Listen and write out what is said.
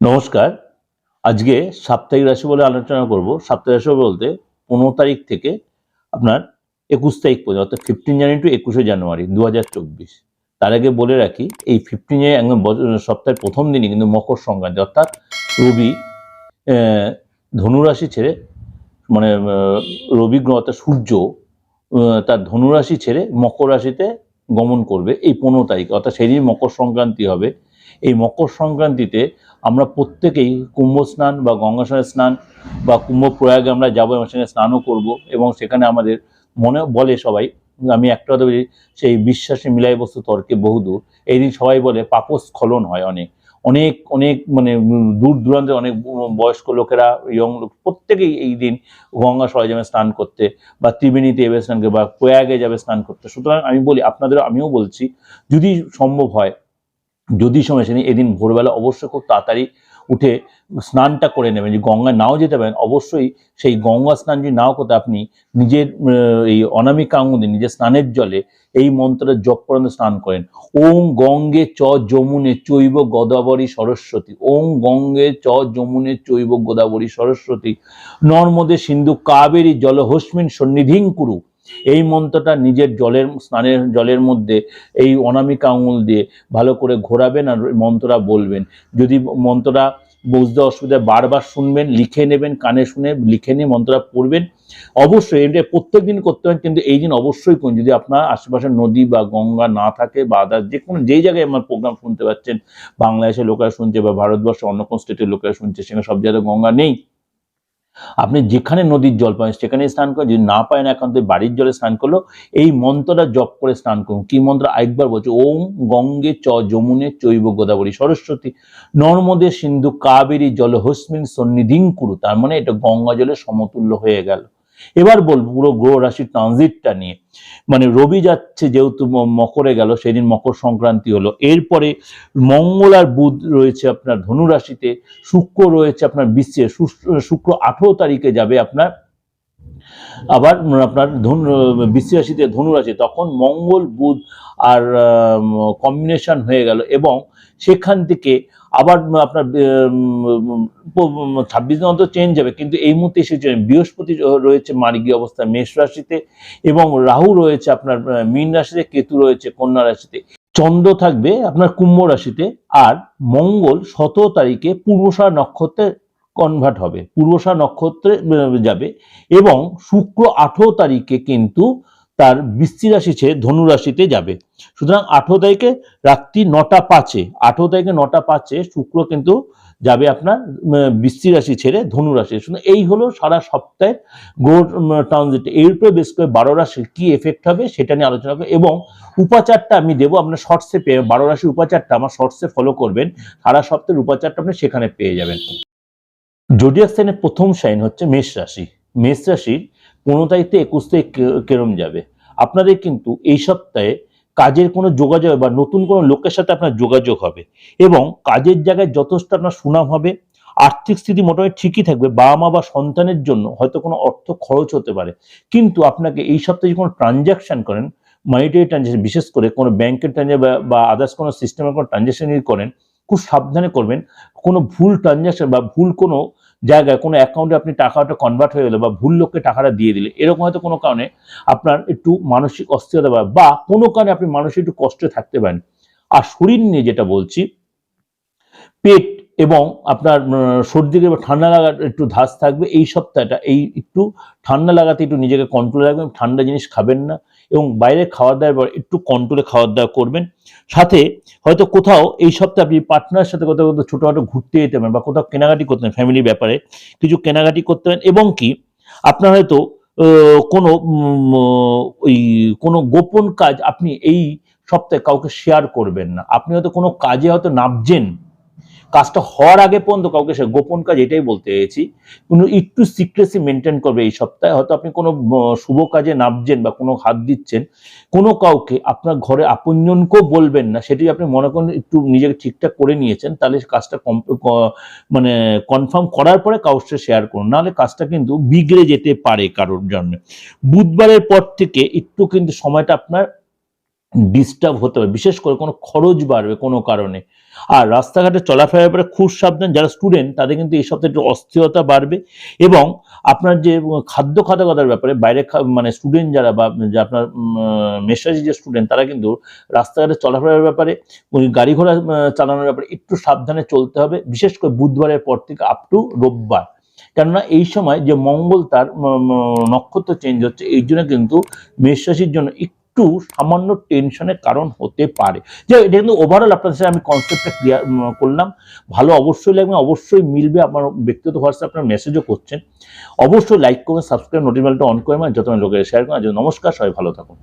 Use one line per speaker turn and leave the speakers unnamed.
নমস্কার। আজকে সাপ্তাহিক রাশি বলে আলোচনা করব। সাপ্তাহিক রাশি বলতে পনেরো তারিখ থেকে আপনার একুশ তারিখ পর্যন্ত, অর্থাৎ ফিফটিন জানুয়ারি টু একুশে জানুয়ারি দু হাজার চব্বিশ। তার আগে বলে রাখি, এই ফিফটিন জানুয়ারি একদম সপ্তাহের প্রথম দিনই কিন্তু মকর সংক্রান্তি, অর্থাৎ রবি ধনুরাশি ছেড়ে মানে রবি গ্রহ, অর্থাৎ সূর্য তার ধনুরাশি ছেড়ে মকর রাশিতে গমন করবে এই পনেরো তারিখ। অর্থাৎ সেদিন মকর সংক্রান্তি হবে। এই মকর সংক্রান্তিতে আমরা প্রত্যেকেই কুম্ভ স্নান বা গঙ্গা স্নান বা কুম্ভ প্রয়াগে আমরা যাব এবং সেখানে স্নানও করব এবং সেখানে আমাদের মনে বলে সবাই, আমি একটা কথা বলি, সেই বিশ্বাসে মিলাই বস্তু তর্কে বহুদূর। এই দিন সবাই বলে পাপস্খলন হয় অনেক। অনেক অনেক মানে দূর দূরান্তে অনেক বয়স্ক লোকেরা ইয়ং লোক, প্রত্যেকেই এই দিন গঙ্গা যাবে স্নান করতে বা ত্রিবেণীতে যাবে স্নান করতে বা প্রয়াগে যাবে স্নান করতে। সুতরাং আমি বলি আপনাদের আমিও বলছি, যদি সম্ভব হয় যদি সময় সেদিন এদিন ভোরবেলা অবশ্যই খুব তাড়াতাড়ি উঠে স্নানটা করে নেবেন, যে গঙ্গায় নাও যেতে পারেন, অবশ্যই সেই গঙ্গা স্নান যদি নাও করতে আপনি নিজের এই অনামিকা আঙুলে নিজের স্নানের জলে এই মন্ত্রটা জপ করেন স্নান করেন। ওম গঙ্গে চ যমুনে চৈব গোদাবরী সরস্বতী, ওম গঙ্গে চ যমুনে চৈব গোদাবরী সরস্বতী, নর্মদে সিন্ধু কাবেরী জলহস্মিন সন্নিধিং কুরু এই মন্ত্রটা নিজের জলের, স্নানের জলের মধ্যে এই অনামিকা আঙুল দিয়ে ভালো করে ঘোরাবেন আর মন্ত্রটা বলবেন। যদি মন্ত্রটা বুঝতে অসুবিধা বারবার শুনবেন, লিখে নেবেন, কানে শুনে লিখে নিয়ে মন্ত্রটা পড়বেন। অবশ্যই এটা প্রত্যেক দিন করতে হবে কিন্তু এই দিন অবশ্যই করুন। যদি আপনার আশেপাশে নদী বা গঙ্গা না থাকে বা আদার যে কোনো, যেই জায়গায় আমার প্রোগ্রাম শুনতে পাচ্ছেন, বাংলাদেশের লোকেরা শুনছে বা ভারতবর্ষের অন্য কোনো স্টেটের লোকেরা শুনছে, সেখানে সব জায়গায় গঙ্গা নেই। আপনি যেখানে নদীর জল পান সেখানে স্নান করেন। যদি না পায় না একান্ত বাড়ির জলে স্নান করল, এই মন্ত্রটা জপ করে স্নান করুন। কি মন্ত্র? আরেকবার বলছে, ওম গঙ্গে চ যমুনে চৈব গোদাবরী সরস্বতী। নর্মদে সিন্ধু কাবেরী জল হস্মিন সন্নিধিং কুরু। তার মানে এটা গঙ্গা জলে সমতুল্য হয়ে গেল। এবার বলব, পুরো গ্রহ রাশির ট্রানজিটটা নিয়ে। মানে রবি যাচ্ছে যেহেতু মকরে গেল, সেদিন মকর সংক্রান্তি হলো। এরপরে মঙ্গল আর বুধ রয়েছে আপনার ধনু রাশিতে, শুক্র রয়েছে আপনার বিশ্বে শুক্র আঠেরো তারিখে যাবে আপনার আবার আপনার ধনু বিশ্ব রাশিতে ধনু রাশি তখন মঙ্গল, বুধ আর কম্বিনেশন হয়ে গেল এবং সেখান থেকে আবার আপনার ছাব্বিশ দিন অন্তর চেঞ্জ হবে। কিন্তু এই মুহূর্তে এসেছে বৃহস্পতি রয়েছে মার্গী অবস্থা মেষ রাশিতে এবং রাহু রয়েছে আপনার মীন রাশিতে, কেতু রয়েছে কন্যা রাশিতে। চন্দ্র থাকবে আপনার কুম্ভ রাশিতে আর মঙ্গল সতেরো তারিখে পূর্বশা নক্ষত্রে কনভার্ট হবে। পূর্বশা নক্ষত্রে যাবে এবং শুক্র আঠেরো তারিখে কিন্তু তার বৃষ্টি রাশি ছেড়ে ধনুরাশিতে যাবে। সুতরাং আঠেরো তারিখে রাত্রি নটা পাঁচে, আঠেরো তারিখে নটা পাঁচে শুক্র কিন্তু যাবে আপনার বৃষ্টি রাশি ছেড়ে ধনু রাশি সুতরাং এই হলো সারা সপ্তাহের গ্রহ ট্রানজিট এর উপরে বেশ করে বারো রাশির কি এফেক্ট হবে সেটা নিয়ে আলোচনা করব এবং উপাচারটা আমি দেবো, আপনার শর্টসে পেয়ে, বারো রাশির উপাচারটা আমার শর্টসে ফলো করবেন। সারা সপ্তাহের উপাচারটা আপনি সেখানে পেয়ে যাবেন। জোডিয়াক সাইনের প্রথম সাইন হচ্ছে মেষ রাশি। মেষ রাশির পনেরো তারিখ একুশ তারিখ কেরম যাবে। আপনাদের কিন্তু এই সপ্তাহে কাজের কোনো যোগাযোগ বা নতুন কোনো লোকের সাথে আপনার যোগাযোগ হবে এবং কাজের জায়গায় যথেষ্ট আপনার সুনাম হবে, আর্থিক স্থিতি মোটামুটি ঠিকই থাকবে বাবা মা বা সন্তানের জন্য হয়তো কোনো অর্থ খরচ হতে পারে। কিন্তু আপনাকে এই সপ্তাহে কোনো ট্রানজ্যাকশন করেন মানিটারি ট্রানজ্যাকশন বিশেষ করে কোনো ব্যাংকের ট্রানজ্যাকশন বা আদার্স কোনো সিস্টেমের কোনো ট্রানজ্যাকশন করেন খুব সাবধানে করবেন। কোনো ভুল ট্রানজ্যাকশন বা ভুল কোনো জায়গায় কোনো অ্যাকাউন্টে আপনি টাকাটা কনভার্ট হয়ে গেলো বা ভুল লোককে টাকাটা দিয়ে দিলে এরকম হয়তো কোনো কারণে আপনার একটু মানসিক অস্থিরতা বা কোনো কারণে আপনি মানসিক একটু কষ্টে থাকতে পারেন। আর শরীর নিয়ে যেটা বলছি, পেট এবং আপনার সর্দি ঠান্ডা লাগার একটু ধাস থাকবে, এই সপ্তাহটা এই একটু ঠান্ডা লাগাতে একটু নিজেকে কন্ট্রোলে রাখবেন, ঠান্ডা জিনিস খাবেন না। এবং বাইরে খাওয়ার দাওয়ার পর একটু কন্ট্রোলে খাওয়ার দাওয়া করবেন। সাথে হয়তো কোথাও এই সপ্তাহে আপনি পার্টনারের সাথে কোথাও কোথাও ছোটোখাটো ঘুরতে যেতে পারেন বা কোথাও কেনাকাটি করতে পারেন ফ্যামিলির ব্যাপারে কিছু কেনাকাটি করতে পারেন এবং কি আপনার হয়তো কোনো ওই কোনো গোপন কাজ আপনি এই সপ্তাহে কাউকে শেয়ার করবেন না। আপনি হয়তো কোনো কাজে হয়তো নামছেন কাজটা হওয়ার আগে পর্যন্ত কাউকে সে গোপন কাজ এটাই বলতে চেয়েছি। কিন্তু একটু সিক্রেসি মেনটেন করবে এই সপ্তাহে। হয়তো আপনি কোনো শুভ কাজে নামছেন বা কোনো হাত দিচ্ছেন, কোনো কাউকে আপনার ঘরে আপনজনকেও বলবেন না, সেটি আপনি মনে করেন একটু নিজেকে ঠিকঠাক করে নিয়েছেন, তাহলে কাজটা কম- মানে কনফার্ম করার পরে সাথে শেয়ার করুন। নাহলে কাজটা কিন্তু বিগড়ে যেতে পারে কারোর জন্য। বুধবারের পর থেকে একটু কিন্তু সময়টা আপনার ডিস্টার্ব হতে পারে, বিশেষ করে কোনো খরচ বাড়বে কোনো কারণে। আর রাস্তাঘাটে চলাফেরার ব্যাপারে খুব সাবধান, যারা স্টুডেন্ট তাদের কিন্তু এই সপ্তাহে একটু অস্থিরতা বাড়বে এবং আপনার যে খাদ্য খাদ্যকতার ব্যাপারে বাইরে মানে স্টুডেন্ট যারা বা যে আপনার মেশাজি যে স্টুডেন্ট তারা কিন্তু রাস্তাঘাটে চলাফেরার ব্যাপারে গাড়ি ঘোড়া চালানোর ব্যাপারে একটু সাবধানে চলতে হবে, বিশেষ করে বুধবারের পর থেকে আপ টু রোববার। কেননা এই সময় যে মঙ্গল তার নক্ষত্র চেঞ্জ হচ্ছে, এই জন্য কিন্তু মেষ রাশির জন্য একটু সামান্য টেনশনের কারণ হতে পারে। যে এটা কিন্তু ওভারঅল আপনাদের সাথে আমি কনসেপ্টটা ক্লিয়ার করলাম। ভালো অবশ্যই লাগবে, অবশ্যই মিলবে আমার ব্যক্তিগত হোয়াটসঅ্যাপ, আপনার মেসেজও করছেন। অবশ্যই লাইক করবেন সাবস্ক্রাইব নোটিফিকেশনটা অন করে যত লোকের শেয়ার করেন নমস্কার, সবাই ভালো থাকুন।